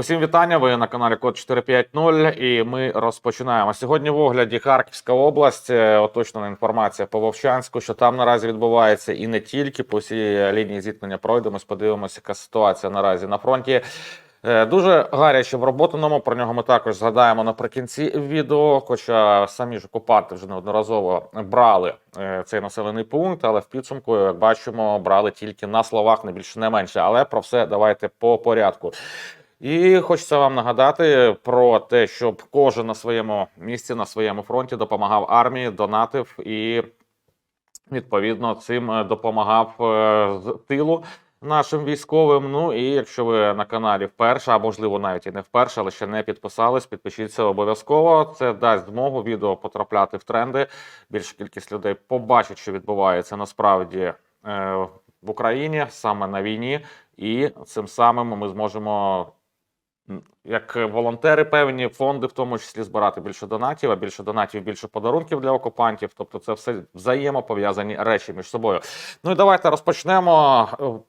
Усім вітання. Ви на каналі Код 450 і ми розпочинаємо. Сьогодні в огляді Харківська область. Е, Оточнена інформація по Вовчанську, що там наразі відбувається, і не тільки по всій лінії зіткнення пройдемось, подивимося, яка ситуація наразі на фронті. Е, Дуже гаряче в роботаному. Про нього ми також згадаємо наприкінці відео. Хоча самі ж окупанти вже неодноразово брали е, цей населений пункт, але в підсумку, як бачимо, брали тільки на словах, не більше не менше. Але про все давайте по порядку. І хочеться вам нагадати про те, щоб кожен на своєму місці, на своєму фронті допомагав армії, донатив і відповідно цим е, допомагав е, з тилу нашим військовим. Ну і якщо ви на каналі вперше, а можливо навіть і не вперше, але ще не підписались, підпишіться обов'язково. Це дасть змогу відео потрапляти в тренди. Більша кількість людей побачить, що відбувається насправді е, в Україні саме на війні, і цим самим ми зможемо. Як волонтери, певні фонди, в тому числі збирати більше донатів, а більше донатів, більше подарунків для окупантів. Тобто, це все взаємопов'язані речі між собою. Ну і давайте розпочнемо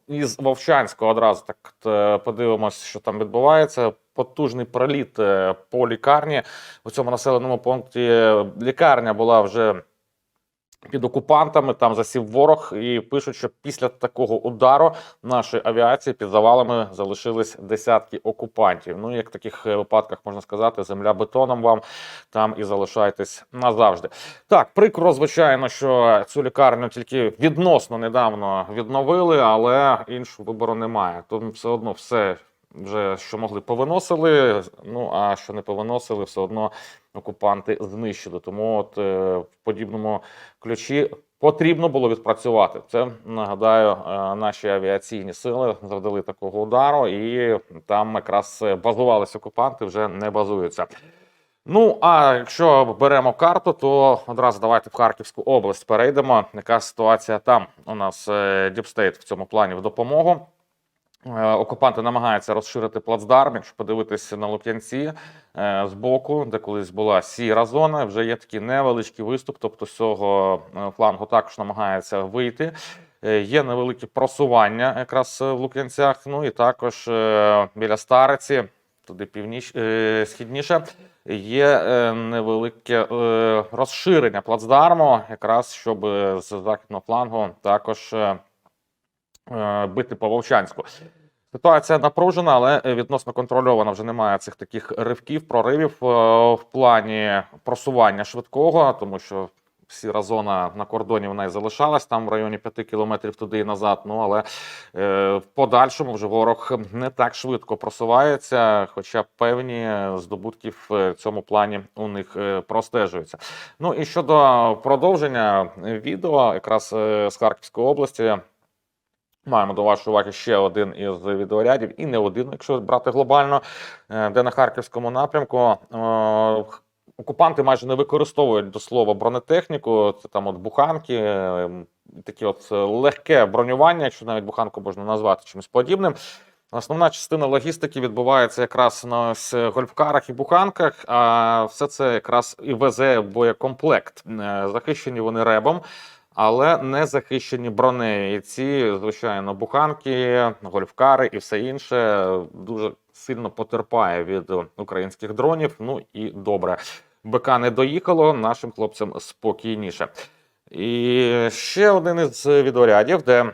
е, із Вовчанського. Одразу так е, подивимося, що там відбувається. Потужний проліт е, по лікарні у цьому населеному пункті. Лікарня була вже під окупантами. Там засів ворог, і пишуть, що після такого удару нашої авіації під завалами залишились десятки окупантів. Ну, як в таких е, випадках можна сказати, земля бетоном вам там і залишайтесь назавжди. Так, прикро, звичайно, що цю лікарню тільки відносно недавно відновили, але іншого вибору немає. Тому все одно все. Вже що могли повиносили, ну а що не повиносили, все одно окупанти знищили. Тому от е, в подібному ключі потрібно було відпрацювати. Це нагадаю, е, наші авіаційні сили завдали такого удару, і там якраз е, базувалися окупанти, вже не базуються. Ну а якщо беремо карту, то одразу давайте в Харківську область перейдемо. Яка ситуація там у нас Діпстейт в цьому плані в допомогу. Е, Окупанти намагаються розширити плацдарм. Якщо подивитися на Лук'янці е, з боку, де колись була сіра зона, вже є такий невеличкий виступ. Тобто з цього е, флангу також намагаються вийти. Є невелике просування якраз в Лук'янцях. Ну і також біля Стариці, туди північ східніше, є невелике розширення плацдарму, якраз щоб з західного флангу також. Е, бити по Вовчанську. Ситуація напружена, але е, відносно контрольована. Вже немає цих таких ривків, проривів е, в плані просування швидкого, тому що сіра зона на кордоні вона і залишалась там в районі 5 кілометрів туди і назад. Ну але е, в подальшому вже ворог не так швидко просувається, хоча певні здобутки в цьому плані у них простежуються. Ну і щодо продовження відео, якраз з Харківської області. Маємо до вашої уваги ще один із відеорядів, і не один, якщо брати глобально, е, де на харківському напрямку е, окупанти майже не використовують до слова бронетехніку. Це там от буханки, е, такі от легке бронювання, якщо навіть буханку можна назвати чимось подібним. Основна частина логістики відбувається якраз на ось гольфкарах і буханках, а все це якраз і везе боєкомплект. Захищені вони ребом але не захищені бронею. І ці, звичайно, буханки, гольфкари і все інше дуже сильно потерпає від українських дронів. Ну і добре. БК не доїхало, нашим хлопцям спокійніше. І ще один із відеорядів, де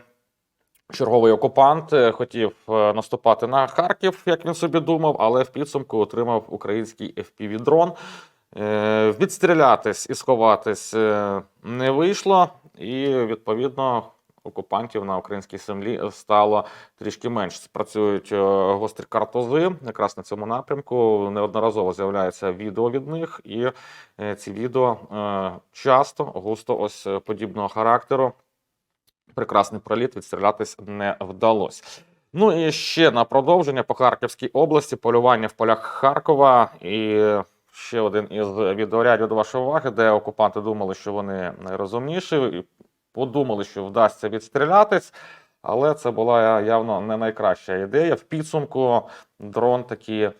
черговий окупант е, хотів е, наступати на Харків, як він собі думав, але в підсумку отримав український FPV-дрон. Е, Відстрілятись і сховатись не вийшло, і відповідно окупантів на українській землі стало трішки менше. Спрацюють е, гострі картози якраз на цьому напрямку. Неодноразово з'являється відео від них, і е, ці відео е, часто густо ось подібного характеру. Прекрасний проліт відстрілятись не вдалося. Ну і ще на продовження по Харківській області полювання в полях Харкова і ще один із відеорядів до вашої уваги, де окупанти думали, що вони найрозумніші, і подумали, що вдасться відстрілятись. Але це була явно не найкраща ідея. В підсумку дрон такі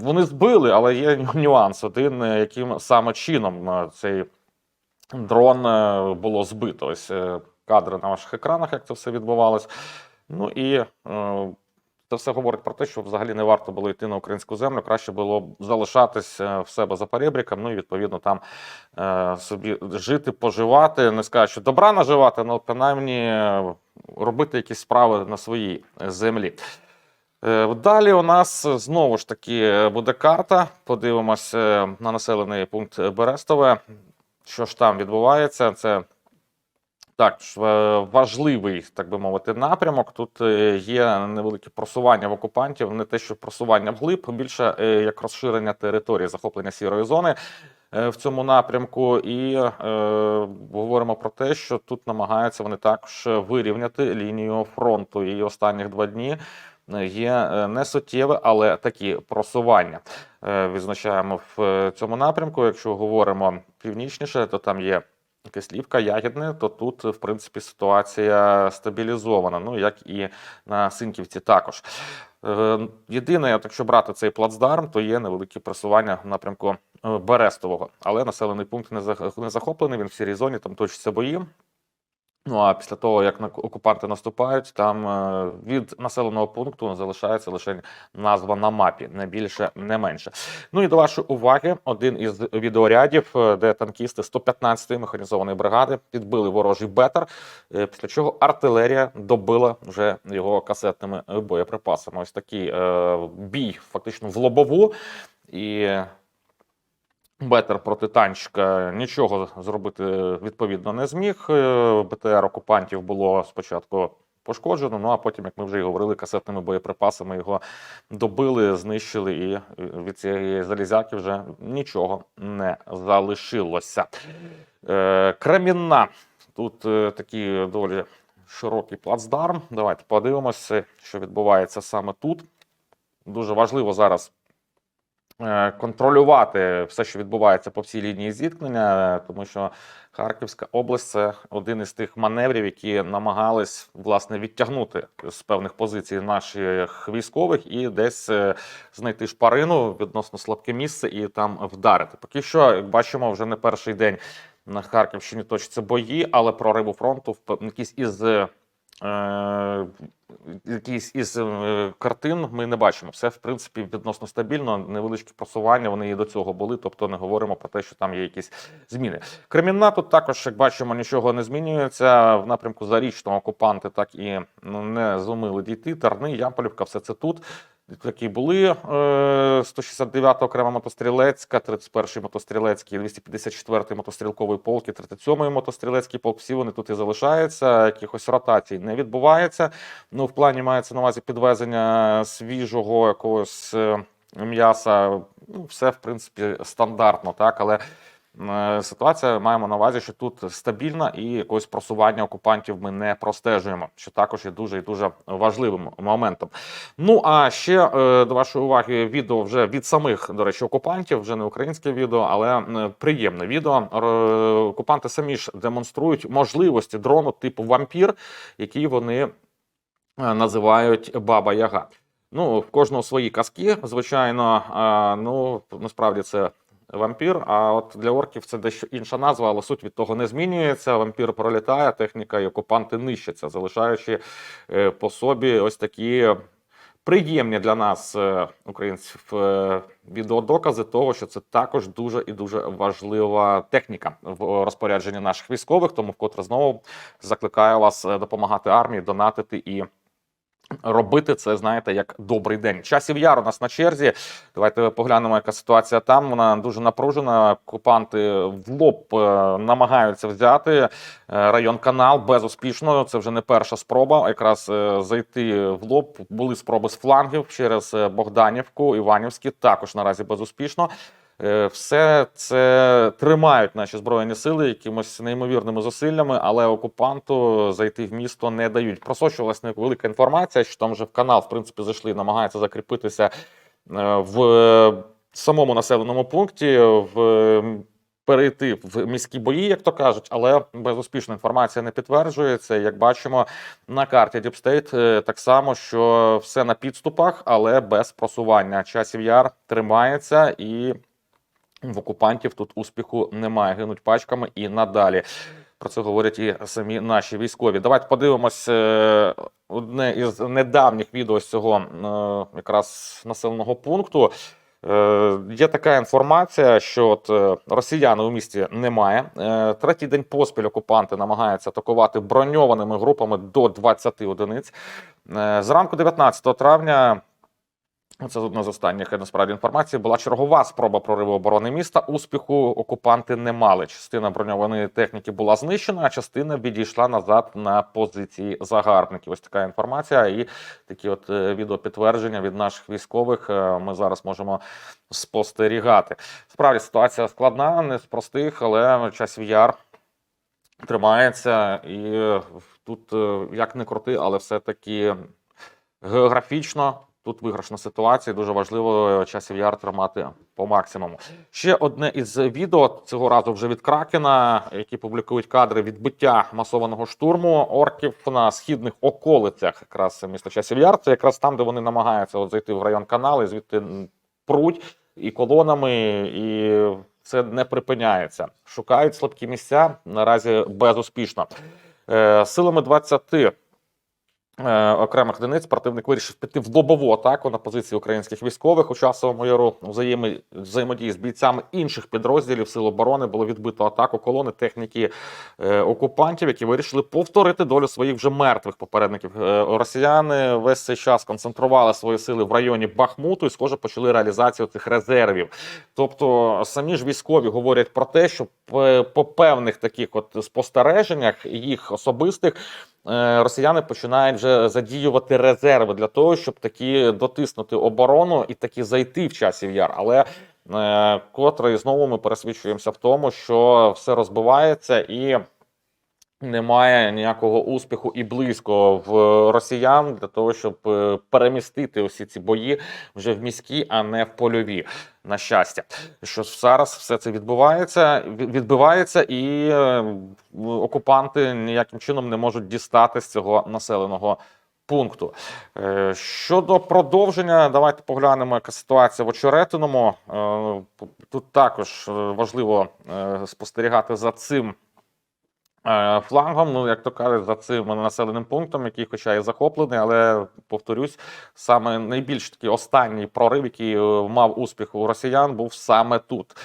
вони збили, але є нюанс один, яким саме чином е, цей дрон е, було збито. Ось е, кадри на ваших екранах, як це все відбувалось. Ну і Це все говорить про те, що взагалі не варто було йти на українську землю. Краще було б залишатись е, в себе за перебріком, ну і відповідно там е, собі жити, поживати. Не скажу, що добра наживати, але принаймні е, робити якісь справи на своїй землі. Е, Далі у нас знову ж таки буде карта. Подивимось е, на населений пункт Берестове. Що ж там відбувається? Це так, е, важливий, так би мовити, напрямок. Тут е, є невелике просування в окупантів, не те, що просування вглиб, більше е, як розширення території, захоплення сірої зони в цьому напрямку. І е, говоримо про те, що тут намагаються вони також вирівняти лінію фронту. І останніх два дні є не суттєве, але такі просування. Е, Відзначаємо в цьому напрямку. Якщо говоримо північніше, то там є. Кислівка, Ягідне, то тут, в принципі, ситуація стабілізована. Ну, як і на Синківці також. Е, Єдине, якщо брати цей плацдарм, то є невелике просування в напрямку е, Берестового. Але населений пункт не захоплений, він в сірій зоні, там точаться бої. Ну а після того, як окупанти наступають, там е, від населеного пункту залишається лише назва на мапі, не більше, не менше. Ну і до вашої уваги, один із відеорядів, е, де танкісти 115-ї механізованої бригади підбили ворожий бетер, е, після чого артилерія добила вже його касетними боєприпасами. Ось такий е, бій, фактично в лобову. І Бетер проти танчика нічого зробити відповідно не зміг. Е, БТР окупантів було спочатку пошкоджено, ну а потім, як ми вже і говорили, касетними боєприпасами його добили, знищили, і е, від цієї залізяки вже нічого не залишилося. Е, Кремінна. Тут такий доволі широкий плацдарм. Давайте подивимося, що відбувається саме тут. Дуже важливо зараз контролювати все, що відбувається по всій лінії зіткнення, е, тому що Харківська область це один із тих маневрів, які намагались власне відтягнути з певних позицій наших військових і десь е, знайти шпарину відносно слабке місце і там вдарити. Поки що, як бачимо, вже не перший день на Харківщині точаться бої, але прориву фронту в якісь із. Е, якісь із е, картин ми не бачимо. Все, в принципі, відносно стабільно, невеличкі просування вони і до цього були, тобто не говоримо про те, що там є якісь зміни. Кремінна тут також, як бачимо, нічого не змінюється. В напрямку зарічного окупанти так і ну, не зумили дійти. Тарни, Ямполівка, все це тут. Такі були е, 169 окрема мотострілецька, 31-й мотострілецький, 254-й мотострілковий полк і 37-й мотострілецький полк. Всі вони тут і залишаються. Якихось ротацій не відбувається. Ну, в плані мається на увазі підвезення свіжого якогось е, м'яса. Ну, все, в принципі, стандартно, так, але. Е, Ситуація маємо на увазі, що тут стабільна і якогось просування окупантів ми не простежуємо, що також є дуже і дуже важливим моментом. Ну а ще е, до вашої уваги відео вже від самих, до речі, окупантів, вже не українське відео, але приємне відео. Окупанти самі ж демонструють можливості дрону типу вампір, який вони е, називають Баба Яга. Ну, в кожного свої казки, звичайно. Ну насправді це вампір. А от для орків це дещо інша назва, але суть від того не змінюється. Вампір пролітає, техніка і окупанти нищаться, залишаючи е, по собі ось такі приємні для нас, е, українців, е, відеодокази того, що це також дуже і дуже важлива техніка в розпорядженні наших військових. Тому вкотре знову закликаю вас допомагати армії, донатити і. Робити це, знаєте, як добрий день. Часів яр у нас на черзі. Давайте поглянемо, яка ситуація там. Вона дуже напружена. Окупанти в лоб е, намагаються взяти е, район канал безуспішно. Це вже не перша спроба. Якраз е, зайти в лоб. Були спроби з флангів через Богданівку, Іванівські. Також наразі безуспішно. Е, Все це тримають наші збройні сили якимось неймовірними зусиллями, але окупанту зайти в місто не дають. Просочувалася велика інформація, що там вже в канал, в принципі, зайшли, намагаються закріпитися е, в е, самому населеному пункті. в Перейти в міські бої, як то кажуть, але безуспішна інформація не підтверджується. Як бачимо на карті е, так само, що все на підступах, але без просування. Часів яр тримається і в окупантів тут успіху немає. Гинуть пачками і надалі. Про це говорять і самі наші військові. Давайте подивимось е, одне із недавніх відео з цього е, якраз населеного пункту. Е, Є така інформація, що от росіяни у місті немає. Третій день поспіль окупанти намагаються атакувати броньованими групами до 20 одиниць. Зранку 19 травня. Це одна з останніх насправді інформації. Була чергова спроба прориву оборони міста. Успіху окупанти не мали. Частина броньованої техніки була знищена, а частина відійшла назад на позиції загарбників. Ось така інформація. І такі от е, відеопідтвердження від наших військових е, ми зараз можемо спостерігати. Справді ситуація складна, не з простих, але часів яр тримається, і тут е, як не крути, але все-таки географічно. Тут виграшна ситуація. Дуже важливо часів яр тримати по максимуму. Ще одне із відео цього разу вже від Кракена, які публікують кадри відбиття масованого штурму орків на східних околицях, якраз міста часів яр. Це якраз там, де вони намагаються от зайти в район каналу, і звідти пруть і колонами, і це не припиняється. Шукають слабкі місця наразі безуспішно. Е, Силами 20 е, окремих одиниць противник вирішив піти в лобову атаку на позиції українських військових у часовому яру взаєми, взаємодії з бійцями інших підрозділів Сил оборони було відбито атаку колони техніки е, окупантів, які вирішили повторити долю своїх вже мертвих попередників. Е, росіяни весь цей час концентрували свої сили в районі Бахмуту і, схоже, почали реалізацію цих резервів. Тобто самі ж військові говорять про те, що по, по певних таких от спостереженнях їх особистих е, росіяни починають вже задіювати резерви для того, щоб таки дотиснути оборону і таки зайти в часів яр. Але е, котре знову ми пересвідчуємося в тому, що все розбивається і. Немає ніякого успіху і близько в росіян для того, щоб е, перемістити усі ці бої вже в міські, а не в польові. На щастя, що зараз все це відбувається, від- відбивається, і е, окупанти ніяким чином не можуть дістати з цього населеного пункту. Е, Щодо продовження, давайте поглянемо, яка ситуація в Очеретиному. Тут також важливо спостерігати за цим. Е, Флангом, ну як то кажуть, за цим населеним пунктом, який, хоча і захоплений, але повторюсь, саме найбільш такий останній прорив, який е, мав успіх у росіян, був саме тут.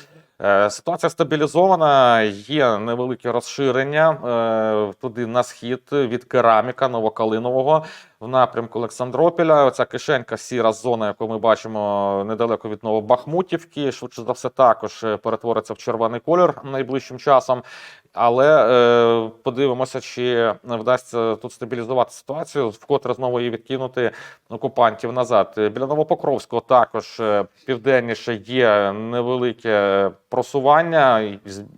Е, Ситуація стабілізована, є невелике розширення туди на схід від кераміка Новокалинового в напрямку Олександропіля. Оця кишенька, сіра зона, яку ми бачимо недалеко від Новобахмутівки, швидше за все, також перетвориться в червоний колір найближчим часом. Але е, подивимося, чи вдасться тут стабілізувати ситуацію, вкотре знову її відкинути окупантів назад. Біля Новопокровського також е, південніше є невелике просування,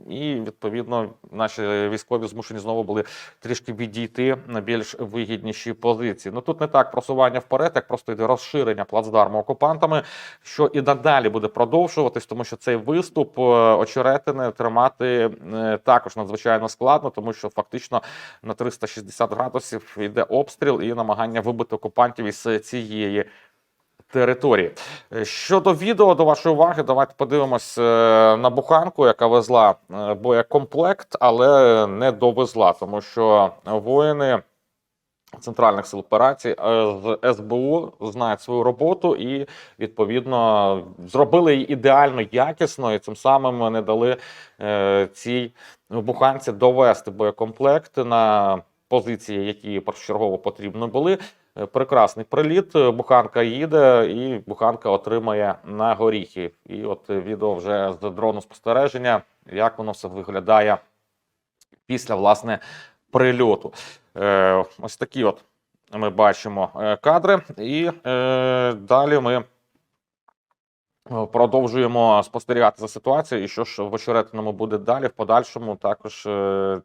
і, відповідно наші військові змушені знову були трішки відійти на більш вигідніші позиції. Ну тут не так просування вперед, як просто йде розширення плацдарму окупантами, що і надалі буде продовжуватись, тому що цей виступ е, очеретини тримати е, також надзвичайно складно, тому що фактично на 360 градусів йде обстріл і намагання вибити окупантів із цієї. Території Е, щодо відео до вашої уваги, давайте подивимось е, на буханку, яка везла е, боєкомплект, але не довезла, тому що воїни центральних сил операцій е, з СБУ знають свою роботу і відповідно зробили її ідеально якісно, і цим самим не дали е, цій буханці довести боєкомплект на позиції, які першочергово потрібно були. Е, Прекрасний приліт. Буханка їде, і буханка отримає на горіхи. І от відео вже з дрону спостереження, як воно все виглядає після власне прильоту. Е, ось такі от ми бачимо е, кадри, і е, далі ми. Продовжуємо спостерігати за ситуацією, і що ж в очеретному буде далі, в подальшому також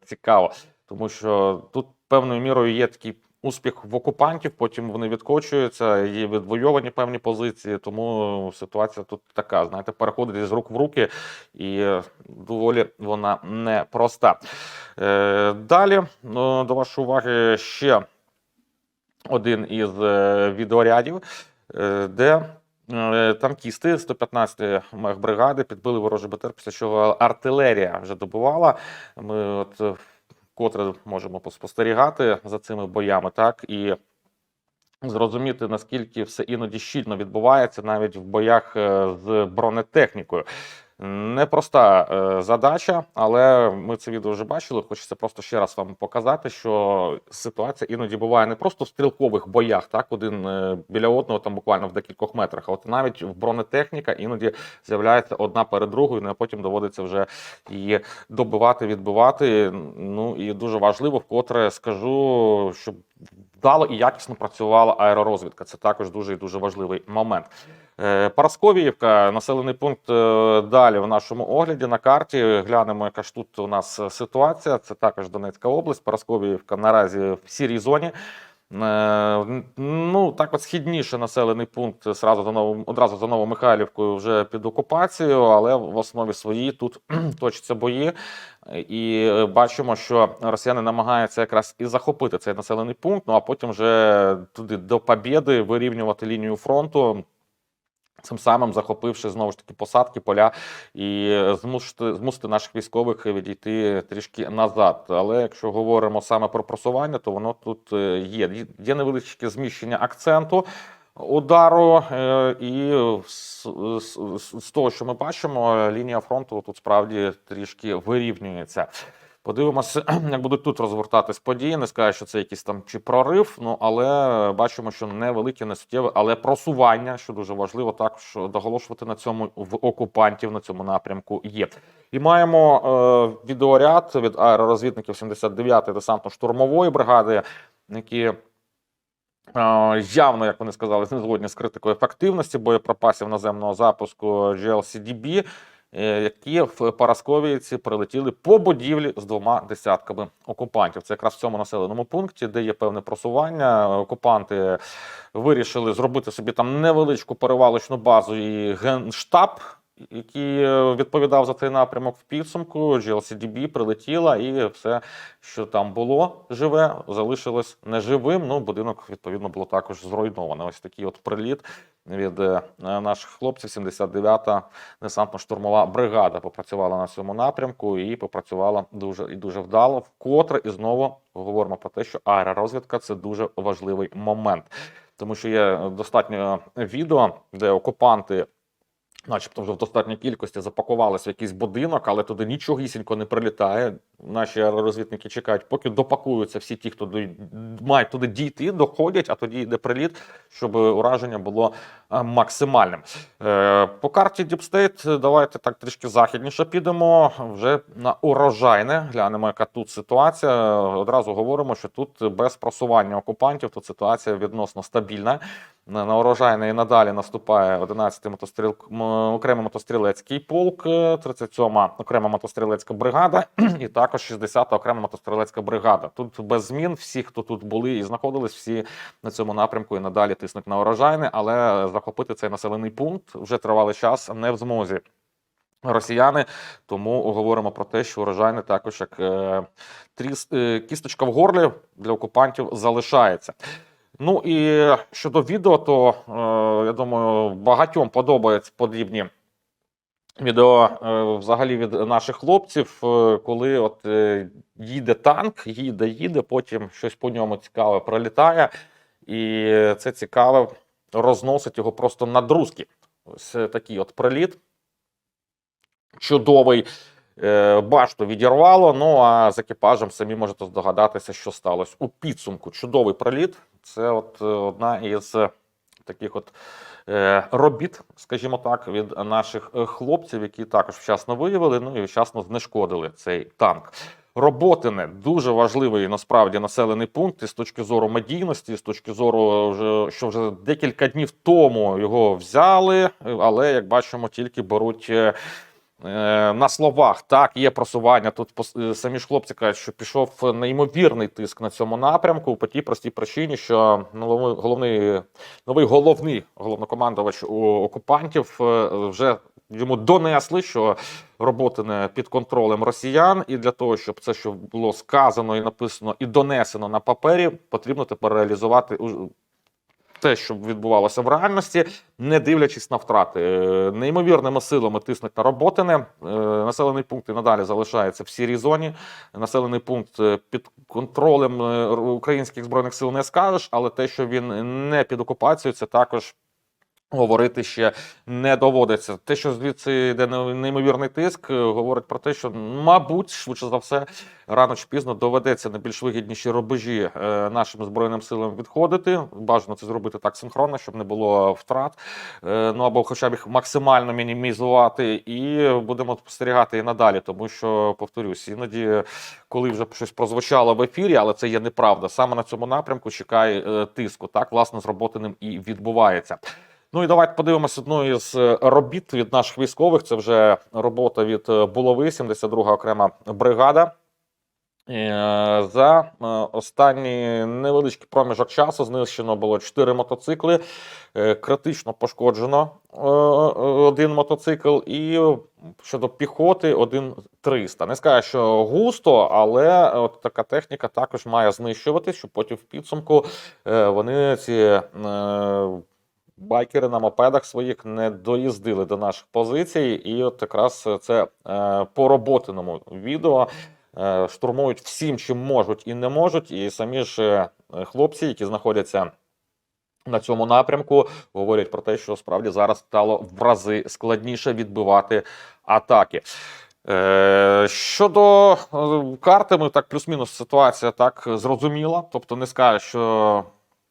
цікаво, тому що тут певною мірою є такий успіх в окупантів, потім вони відкочуються, є відвойовані певні позиції, тому ситуація тут така, знаєте, переходить з рук в руки, і доволі вона непроста. Е, Далі ну, до вашої уваги ще один із е, відеорядів, е, де танкісти 115-ї мехбригади підбили ворожий БТР, після чого артилерія вже добувала. Ми от вкотре можемо поспостерігати за цими боями, так і зрозуміти, наскільки все іноді щільно відбувається навіть в боях е, з бронетехнікою. Непроста е, задача, але ми це відео вже бачили. Хочеться просто ще раз вам показати, що ситуація іноді буває не просто в стрілкових боях, так один е, біля одного, там буквально в декількох метрах, а от навіть в бронетехніка іноді з'являється одна перед другою, ну, а потім доводиться вже її добивати, відбивати. Ну і дуже важливо, вкотре скажу, щоб вдало і якісно працювала аеророзвідка. Це також дуже і дуже важливий момент. Е, Парасковіївка, населений пункт е, далі в нашому огляді на карті. Глянемо, яка ж тут у нас ситуація. Це також Донецька область. Парасковіївка наразі в сірій зоні. Е, Ну, так от східніше населений пункт сразу за новим, одразу за Новомихайлівкою вже під окупацією, але в основі своїй тут точаться бої. І бачимо, що росіяни намагаються якраз і захопити цей населений пункт, ну а потім вже туди до побєди вирівнювати лінію фронту. Цим самим захопивши знову ж таки посадки, поля і змусити, змусити наших військових відійти трішки назад. Але якщо говоримо саме про просування, то воно тут е, є. Є невеличке зміщення акценту удару, е, і з, з, з того, що ми бачимо, лінія фронту тут справді трішки вирівнюється. Подивимося, як будуть тут розгортатись події. Не скажу, що це якийсь там чи прорив, ну але бачимо, що невелике, не суттєве, але просування, що дуже важливо, також доголошувати на цьому в окупантів на цьому напрямку є. І маємо е, відеоряд від аеророзвідників 79-ї десантно-штурмової бригади, які е, явно, як вони сказали, не згодні з критикою ефективності боєприпасів наземного запуску GLCDB, які в Парасковіці прилетіли по будівлі з двома десятками окупантів. Це якраз в цьому населеному пункті, де є певне просування. Окупанти вирішили зробити собі там невеличку перевалочну базу і генштаб. Який е, відповідав за цей напрямок в підсумку, GLCDB прилетіла, і все, що там було живе, залишилось неживим. Ну, будинок відповідно було також зруйновано. Ось такий от приліт від е, наших хлопців. 79-та десантно-штурмова бригада попрацювала на цьому напрямку і попрацювала дуже і дуже вдало. Вкотре і знову говоримо про те, що аеророзвідка це дуже важливий момент, тому що є достатньо відео, де окупанти. Начебто вже в достатній кількості запакувалися в якийсь будинок, але туди нічогісінько не прилітає. Наші аеророзвідники чекають, поки допакуються всі ті, хто до- мають туди дійти, доходять, а тоді йде приліт, щоб ураження було е, максимальним. Е, По карті State давайте так трішки західніше підемо. Вже на урожайне. Глянемо, яка тут ситуація. Одразу говоримо, що тут без просування окупантів тут ситуація відносно стабільна. На урожайне і надалі наступає 11-й мотостріл... окремий мотострілецький полк, е, 37-ма окрема мотострілецька бригада, і також 60-та окрема мотострілецька бригада. Тут без змін всі, хто тут були і знаходились, всі на цьому напрямку і надалі тиснуть на урожайне, але захопити цей населений пункт вже тривалий час не в змозі. Росіяни, тому говоримо про те, що урожайне також як е, тріс, е, кісточка в горлі для окупантів залишається. Ну і щодо відео, то е, я думаю, багатьом подобаються подібні відео е, взагалі від наших хлопців, е, коли от е, їде танк, їде, їде, потім щось по ньому цікаве пролітає, і це цікаве розносить його просто на друзки. Ось такий от приліт. Чудовий. Башту відірвало. Ну а з екіпажем самі можете здогадатися, що сталося у підсумку. Чудовий проліт. Це от одна із таких от робіт, скажімо так, від наших е, хлопців, які також вчасно виявили, ну і вчасно знешкодили цей танк. Роботине дуже важливий насправді населений пункт і з точки зору медійності, з точки зору, вже, що вже декілька днів тому його взяли, е, але як бачимо, тільки беруть. Е, На словах так є просування. Тут е, самі ж хлопці кажуть, що пішов неймовірний тиск на цьому напрямку по тій простій причині, що головний новий головний головнокомандувач окупантів е, вже йому донесли, що роботи не під контролем росіян, і для того, щоб це що було сказано і написано і донесено на папері, потрібно тепер реалізувати те, що відбувалося в реальності, не дивлячись на втрати. Е, Неймовірними силами тиснуть на роботине. Е, Населений пункт і надалі залишається в сірій зоні. Населений пункт е, під контролем українських збройних сил не скажеш, але те, що він не під окупацією, це також. Говорити ще не доводиться. Те, що звідси йде неймовірний тиск, е, говорить про те, що, мабуть, швидше за все, рано чи пізно доведеться на більш вигідніші рубежі е, нашим збройним силам відходити. Бажано це зробити так синхронно, щоб не було втрат. Е, ну або хоча б їх максимально мінімізувати, і будемо спостерігати і надалі, тому що повторюсь, іноді, коли вже щось прозвучало в ефірі, але це є неправда. Саме на цьому напрямку чекає тиску. Так, власне, з роботиним і відбувається. Ну і давайте подивимось одну із е, робіт від наших військових. Це вже робота від е, Булави, 72 окрема бригада. Е, За останній невеличкий проміжок часу знищено було 4 мотоцикли, критично пошкоджено один мотоцикл, і щодо піхоти один 300. Не скажу, що густо, але от така техніка також має знищуватись, щоб потім в підсумку вони ці. Байкери на мопедах своїх не доїздили до наших позицій, і от якраз це е, по роботиному відео е, штурмують всім, чим можуть і не можуть. І самі ж е, хлопці, які знаходяться на цьому напрямку, говорять про те, що справді зараз стало в рази складніше відбивати атаки. Щодо карти, ми так плюс-мінус ситуація так зрозуміла. Тобто не скажу, що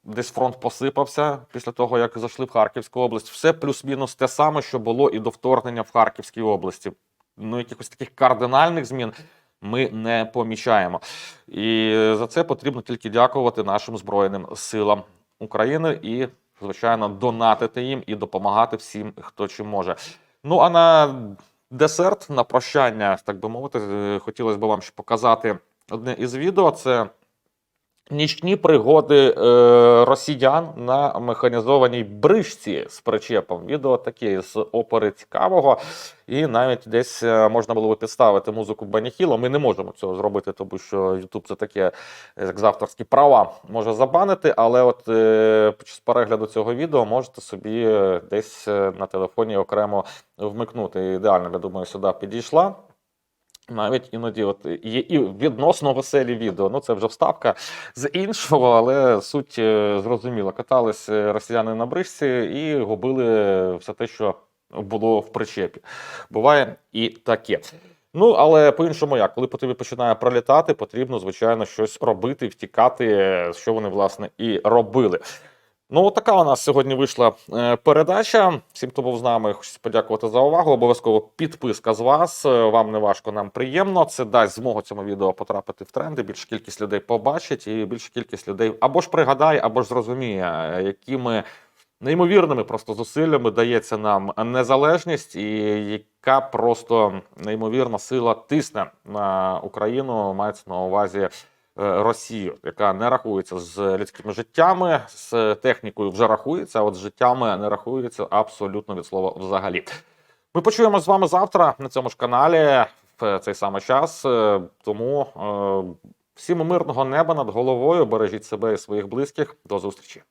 десь фронт посипався після того, як зайшли в Харківську область. Все плюс-мінус те саме, що було і до вторгнення в Харківській області. Ну, якихось таких кардинальних змін ми не помічаємо. І за це потрібно тільки дякувати нашим Збройним силам України і, звичайно, донатити їм і допомагати всім, хто чим може. Ну а на десерт, на прощання, так би мовити, е, хотілося б вам ще показати одне із відео. Це Нічні пригоди е, росіян на механізованій брижці з причепом. Відео таке з опери цікавого, і навіть десь е, можна було би підставити музику Баніхіла. Ми не можемо цього зробити, тому що YouTube це таке, як авторські права може забанити. Але от е, під перегляду цього відео можете собі десь е, на телефоні окремо вмикнути. Ідеально, я думаю, сюди підійшла. Навіть іноді от є і відносно веселі відео. Ну це вже вставка з іншого, але суть е, зрозуміла. Катались е, росіяни на брижці і губили все те, що було в причепі. Буває і таке. Ну, але по-іншому як, коли по тобі починає пролітати, потрібно, звичайно, щось робити, втікати, е, що вони, власне, і робили. Ну, така у нас сьогодні вийшла е, передача. Всім, хто був з нами, хочу подякувати за увагу. Обов'язково підписка з вас. Е, Вам не важко, нам приємно. Це дасть змогу цьому відео потрапити в тренди. Більша кількість людей побачить, і більша кількість людей або ж пригадає, або ж зрозуміє, якими неймовірними просто зусиллями дається нам незалежність, і яка просто неймовірна сила тисне на Україну, мається на увазі. Е, Росію, яка не рахується з людськими життями, з технікою вже рахується, а от з життями не рахується абсолютно від слова взагалі. Ми почуємо з вами завтра на цьому ж каналі в цей самий час. Е, Тому е, всім мирного неба над головою. Бережіть себе і своїх близьких. До зустрічі.